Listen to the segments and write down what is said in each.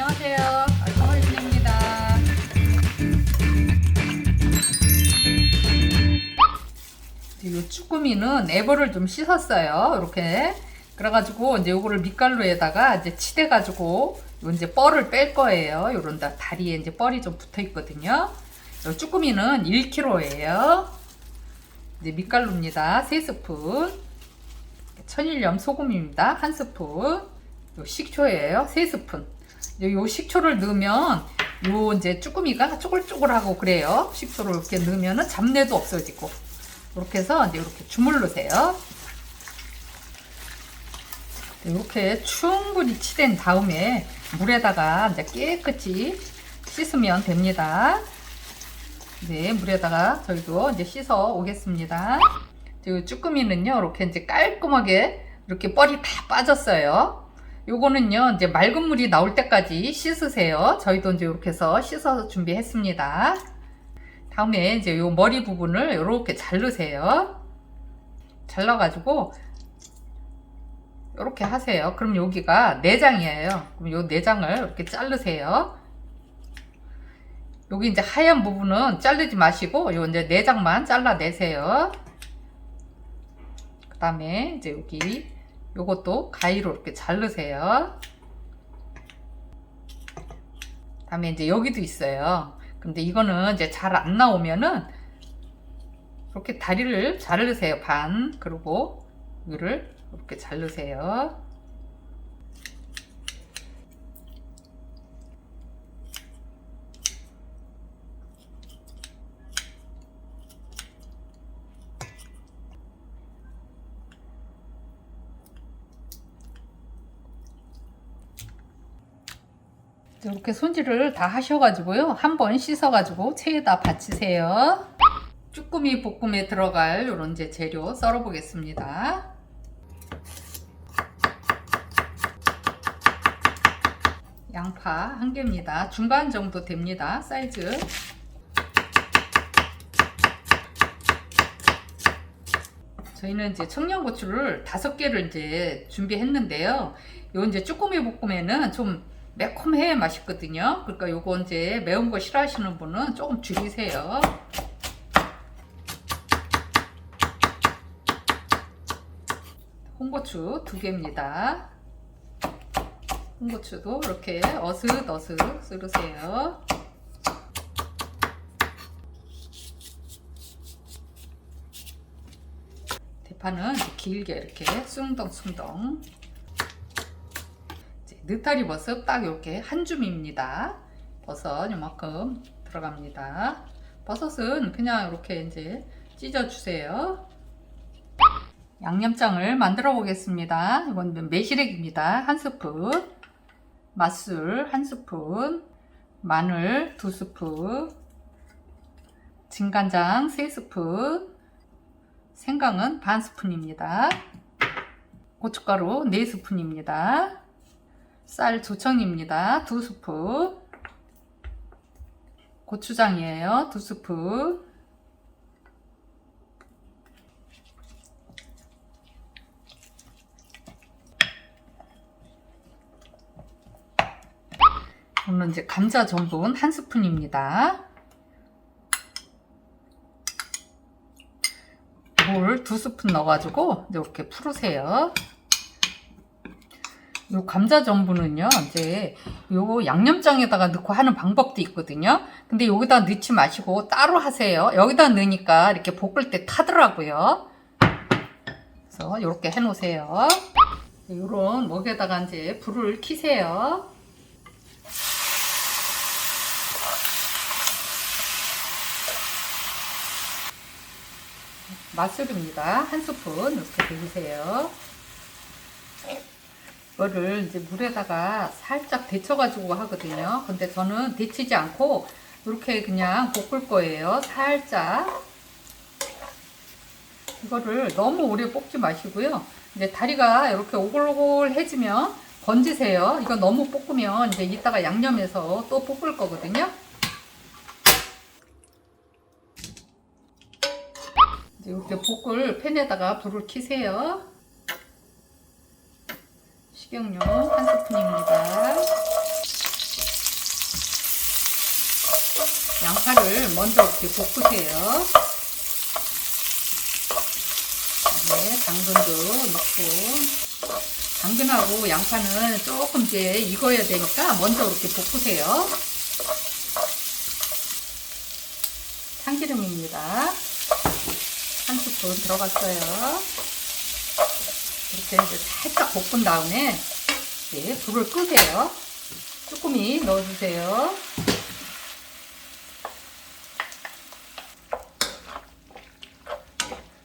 안녕하세요. 알코올입니다. 이 쭈꾸미는 애벌을 좀 씻었어요. 이렇게. 그래가지고 이제 요거를 밑갈로에다가 이제 치대가지고 요 이제 뻘을 뺄 거예요. 요런 다 다리에 이제 뻘이 좀 붙어 있거든요. 요 쭈꾸미는 1kg예요. 이제 밑갈로입니다. 3스푼. 천일염 소금입니다. 1스푼. 요 식초예요. 3스푼. 요, 요 식초를 넣으면 요 이제 쭈꾸미가 쪼글쪼글하고 그래요. 식초를 이렇게 넣으면은 잡내도 없어지고. 이렇게 해서 이제 이렇게 주물르세요. 이렇게 충분히 치댄 다음에 물에다가 이제 깨끗이 씻으면 됩니다. 네, 물에다가 저희도 이제 씻어 오겠습니다. 이 쭈꾸미는요, 이렇게 이제 깔끔하게 이렇게 뻘이 다 빠졌어요. 요거는요, 이제 맑은 물이 나올 때까지 씻으세요. 저희도 이제 이렇게 해서 씻어서 준비했습니다. 다음에 이제 요 머리 부분을 이렇게 자르세요. 잘라 가지고 이렇게 하세요. 그럼 여기가 내장이에요. 그럼 요 내장을 이렇게 자르세요. 여기 이제 하얀 부분은 자르지 마시고 요 이제 내장만 잘라내세요. 그 다음에 이제 여기 요것도 가위로 이렇게 자르세요. 다음에 이제 여기도 있어요. 근데 이거는 이제 잘 안 나오면은 이렇게 다리를 자르세요. 반. 그리고 여기를 이렇게 자르세요. 이렇게 손질을 다 하셔가지고요. 한번 씻어가지고 체에다 받치세요. 쭈꾸미 볶음에 들어갈 이런 이제 재료 썰어 보겠습니다. 양파 한 개입니다. 중간 정도 됩니다. 사이즈. 저희는 이제 청양고추를 다섯 개를 이제 준비했는데요. 요 이제 쭈꾸미 볶음에는 좀 매콤해 맛있거든요. 그러니까 요거 이제 매운 거 싫어하시는 분은 조금 줄이세요. 홍고추 두 개입니다. 홍고추도 이렇게 어슷어슷 썰으세요. 대파는 길게 이렇게 숭덩숭덩 느타리 버섯 딱 이렇게 한 줌입니다. 버섯 이만큼 들어갑니다. 버섯은 그냥 이렇게 이제 찢어 주세요. 양념장을 만들어 보겠습니다. 이건 매실액입니다. 한 스푼, 맛술 한 스푼, 마늘 두 스푼, 진간장 세 스푼, 생강은 반 스푼입니다. 고춧가루 네 스푼입니다. 쌀 조청입니다. 두 스푼, 고추장이에요. 두 스푼, 오늘 이제 감자 전분 한 스푼입니다. 물 두 스푼 넣어가지고 이렇게 풀으세요. 요 감자 전분은요, 이제 요 양념장에다가 넣고 하는 방법도 있거든요. 근데 여기다 넣지 마시고 따로 하세요. 여기다 넣으니까 이렇게 볶을 때 타더라고요. 그래서 이렇게 해 놓으세요. 요런 먹에다가 이제 불을 켜세요. 맛술입니다. 한 스푼 이렇게 넣으세요. 이거를 이제 물에다가 살짝 데쳐가지고 하거든요. 근데 저는 데치지 않고 이렇게 그냥 볶을 거예요. 살짝. 이거를 너무 오래 볶지 마시고요. 이제 다리가 이렇게 오글오글해지면 건지세요. 이거 너무 볶으면 이제 이따가 양념해서 또 볶을 거거든요. 이렇게 볶을 팬에다가 불을 켜세요. 식용유 한 스푼입니다. 양파를 먼저 이렇게 볶으세요. 네, 당근도 넣고 당근하고 양파는 조금 이제 익어야 되니까 먼저 이렇게 볶으세요. 참기름입니다. 한 스푼 들어갔어요. 이렇게 이제 살짝 볶은 다음에 이제 불을 끄세요. 쭈꾸미 넣어주세요.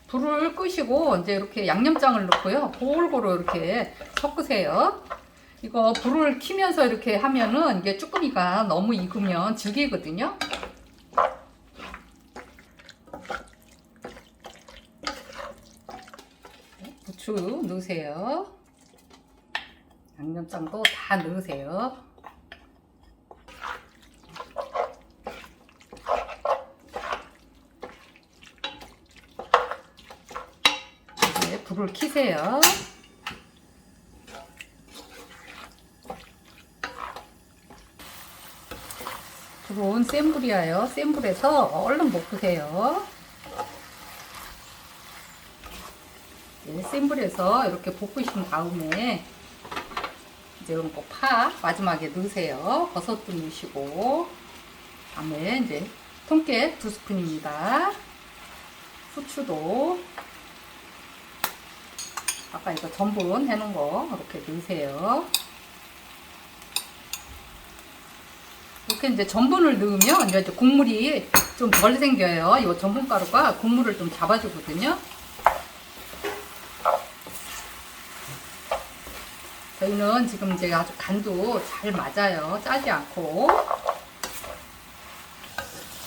불을 끄시고 이제 이렇게 양념장을 넣고요. 골고루 이렇게 섞으세요. 이거 불을 키면서 이렇게 하면은 이게 쭈꾸미가 너무 익으면 질기거든요. 부추 넣으세요. 양념장도 다 넣으세요. 이제 불을 켜세요. 불은 센 불이에요. 센 불에서 얼른 볶으세요. 네, 센 불에서 이렇게 볶으신 다음에 이제 이런 거 파 마지막에 넣으세요. 버섯도 넣으시고 다음에 이제 통깨 두 스푼입니다. 후추도 아까 이거 전분 해놓은 거 이렇게 넣으세요. 이렇게 이제 전분을 넣으면 이제 국물이 좀 덜 생겨요. 이 전분 가루가 국물을 좀 잡아주거든요. 저희는 지금 이제 아주 간도 잘 맞아요. 짜지 않고.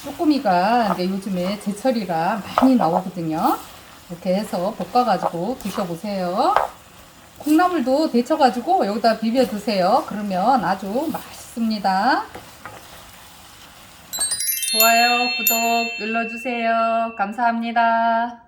쭈꾸미가 이제 요즘에 제철이라 많이 나오거든요. 이렇게 해서 볶아가지고 드셔보세요. 콩나물도 데쳐가지고 여기다 비벼 드세요. 그러면 아주 맛있습니다. 좋아요, 구독 눌러주세요. 감사합니다.